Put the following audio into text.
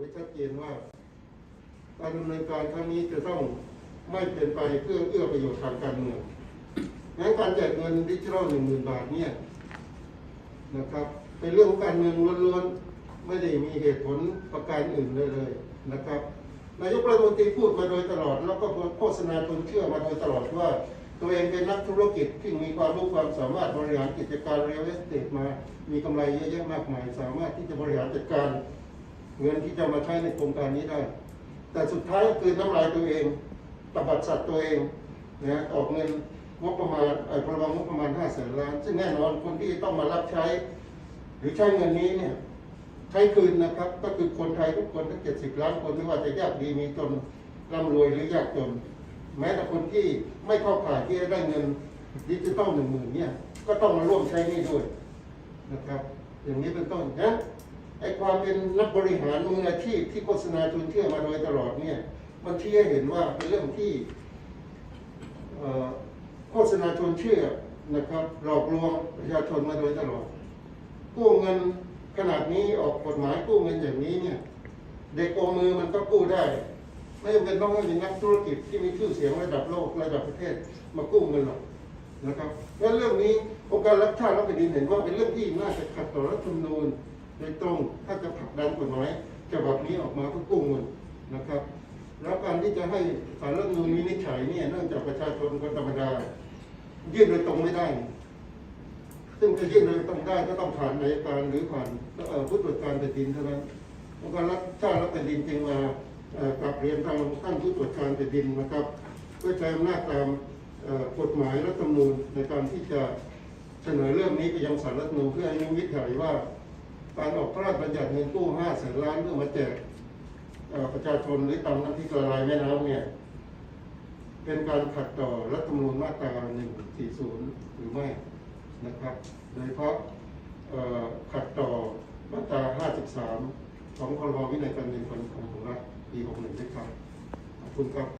ไว้ชัดเจนว่า การดำเนินการครั้งนี้จะต้องไม่เป็นไปเพื่อเอื้อประโยชน์ทางการเมืองงั้นการแจกเงินดิจิทัลหนึ่งหมื่นบาทเนี่ยนะครับเป็นเรื่องของการเมืองล้วนๆไม่ได้มีเหตุผลประการอื่นเลยเลยนะครับนายกรัฐมนตรีพูดมาโดยตลอด แล้วก็โฆษณาชวนเชื่อมาโดยตลอดว่า ตัวเองเป็นนักธุรกิจที่มีความรู้ความสามารถบริหารกิจการเรียลเอสเตทมา มีกำไรเยอะแยะมากมาย สามารถที่จะบริหารจัดการ เงินที่จะมาใช้ในโครงการนี้ได้ แต่สุดท้ายก็คือน้ำลายตัวเองตบัดสัตว์ตัวเองนะออกเงินงบประมาณไอ้พรบงบประมาณ5แสนล้าน ซึ่งแน่นอนคนที่ต้องมารับใช้ หรือใช้เงินนี้เนี่ยใช้คืนนะครับ ก็คือคนไทยทุกคนทั้ง 70 ล้านคนไม่ว่าจะยากดีมีจนร่ำรวยหรือยากจน แม้แต่คนที่ไม่เข้าข่ายที่จะได้เงินดิจิตอลหนึ่งหมื่นเนี่ยก็ต้องมาร่วมใช้นี่ด้วยนะครับ อย่างนี้เป็นต้นนะ ไอ้ความเป็นนักบริหารมืออาชีพที่โฆษณาชวนเชื่อมาโดยตลอดเนี่ย มันชี้ให้เห็นว่าเป็นเรื่องที่โฆษณาชวนเชื่อนะครับหลอกลวงประชาชนมาโดยตลอดกู้เงินขนาดนี้ออกกฎหมายกู้เงินอย่างนี้เนี่ย เด็กโอมือมันก็กู้ได้ ไม่จำเป็นต้องให้เป็นนักธุรกิจที่มีชื่อเสียงระดับโลกระดับประเทศมากู้เงินหรอกนะครับงั้นเรื่องนี้องค์การรัฐชาติและแผ่นดินเห็นว่าเป็นเรื่องที่น่าจะขัดต่อรัฐธรรมนูญ โดยตรงถ้าจะผลักดันกฎหมายฉบับนี้ออกมาเพื่อกู้เงินนะครับแล้วการที่จะให้สารรัฐมนูญวินิจฉัยเนี่ยเนื่องจากประชาชนคนธรรมดา ยื่นโดยตรงไม่ได้ ซึ่งจะยื่นโดยตรงได้ก็ต้องผ่านนายการหรือผ่านผู้ตรวจการแผ่นดินเท่านั้นองค์การรัฐชาติและแผ่นดินจึงมากลับเรียนทางท่านผู้ตรวจการแผ่นดินนะครับเพื่อใช้อำนาจตามกฎหมายรัฐธรรมนูญในการที่จะเสนอเรื่องนี้ไปยังสารรัฐมนูญเพื่อให้วินิจฉัยว่า การออกพระราชบัญญัติเงินกู้5แสนล้านเพื่อมาแจกประชาชนหรือตามน้ำที่กระลายแม่น้ำเนี่ย เป็นการขัดต่อรัฐธรรมนูญมาตรา 140 หรือไม่นะครับ โดยเฉพาะขัดต่อมาตรา 53 ของพรบวินัยการเงินการคลังของรัฐปี 61ด้วยครับ ขอบคุณครับ